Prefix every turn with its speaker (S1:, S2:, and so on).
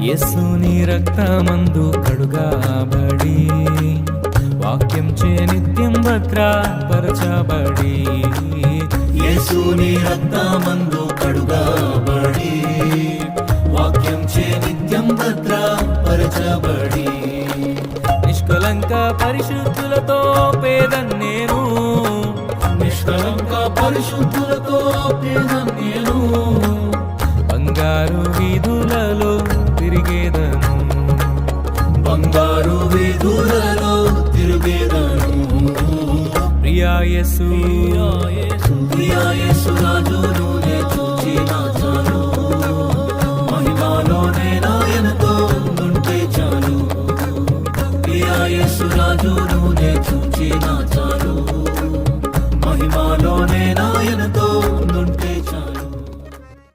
S1: యేసుని రక్తమందు కడుగాబడి వాక్యం చే నిత్యం భద్రపరచబడి
S2: యేసుని రక్తమందు కడుగాబడి వాక్యం చే నిత్యం భద్రపరచబడి.
S1: నిష్కలంక పరిశుద్ధులతో పేదన్ నేను.
S2: నిష్కలంక పరిశుద్ధులతో పేద నేను.
S1: బంగారు వీధులలో తిరిగేదను.
S2: బంగారు వీధులలో తిరుగేదను.
S1: ప్రియా యేసు.
S2: రాజునునే చూచి నా చాలు. మహిమాలోనే నాయనతో ఉండుంటే